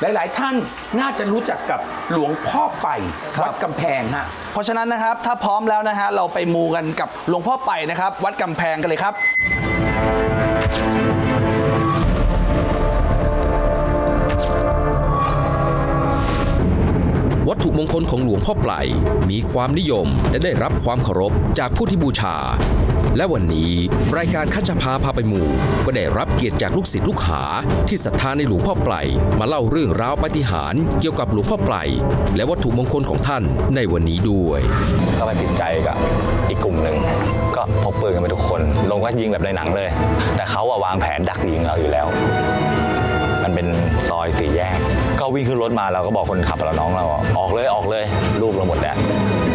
หลายๆ ท่านน่าจะรู้จักกับหลวงพ่อไปครับวัดกำแพงฮะ เพราะฉะนั้นนะครับถ้าพร้อมแล้วนะฮะเราไปมูกันกับหลวงพ่อไปนะครับ วัดกำแพงกันเลยครับ วัตถุมงคลของหลวงพ่อไปลมีความนิยมและได้รับความเคารพจากผู้ที่บูชา และวันนี้รายการคัชพาพาไปหมู่ ก็ได้รับเกียรติจากลูกศิษย์ลูกหา ที่ศรัทธาในหลวงพ่อไปลมาเล่าเรื่องราวปาฏิหาริย์เกี่ยวกับหลวงพ่อไปลและวัตถุมงคลของท่านในวันนี้ด้วย ก็ไปติดใจกับอีกกลุ่มหนึ่งก็พกปืนกันไปทุกคน ลงก็ยิงแบบในหนังเลย แต่เขาอะวางแผนดักยิงเราอยู่แล้ว มันเป็นซอยสี่แยก ก็วิ่งขึ้นรถมาเราก็บอกคนขับเราน้องเราอะออกเลยออกเลย ลูกเราหมดแล้ว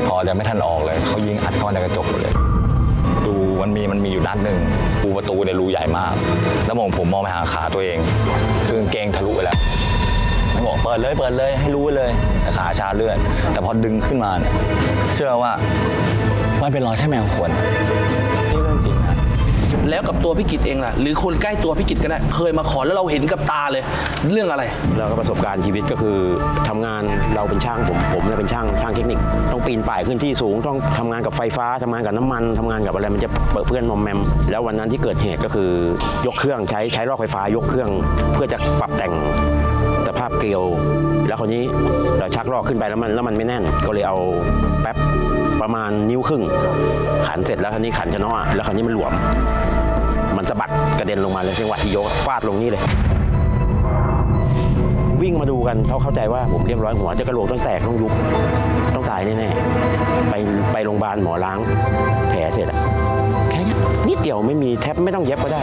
พอจะไม่ทันออกเลยเขายิงอัดเข้ามาในกระจกหมดเลย ดู มันมีมันมีอยู่ด้านหนึ่งรูประตูเนี่ยรูใหญ่มาก แล้วมองผมมองไปหาขาตัวเอง คือกางเกงทะลุไปแล้วมันบอกเปิดเลยเปิดเลยให้รู้เลยแต่ขาชาเลือด แต่พอดึงขึ้นมาเนี่ยเชื่อว่ามันเป็นรอยแค่แมวขวนนี่เรื่องจริง แล้วกับตัวพี่กิจเองล่ะหรือคนใกล้ตัวพี่กิจก็ได้เคยมาขอแล้วเราเห็นกับตาเลย เรื่องอะไร แล้วก็ประสบการณ์ชีวิตก็คือทำงานเราเป็นช่างผมผมเนี่ยเป็นช่างช่างเทคนิค ต้องปีนป่ายขึ้นที่สูงต้องทำงานกับไฟฟ้าทำงานกับน้ำมันทำงานกับอะไรมันจะเปิดเพื่อนมอมแมม แล้ววันนั้นที่เกิดเหตุก็คือยกเครื่องใช้ใช้ลอกไฟฟ้ายกเครื่อง เพื่อจะปรับแต่งสภาพเกลียว แล้วคราวนี้เราชักลอกขึ้นไปแล้วมันแล้วมันไม่แน่น ก็เลยเอาแป๊บประมาณนิ้วครึ่งขันเสร็จแล้วครานี้ขันชะเนาะแล้วครานี้มันหลวม สะบัดกระเด็นลงมาเลยจังหวะที่ยกฟาดลงนี่เลย วิ่งมาดูกันเขาเข้าใจว่าผมเรียบร้อยหัวจะกระโหลกต้องแตกต้องยุบต้องตายแน่ๆไปไปโรงพยาบาลหมอล้าง แผลเสร็จอะแค่นี้นิดเดียวไม่มีแทบไม่ต้องเย็บก็ได้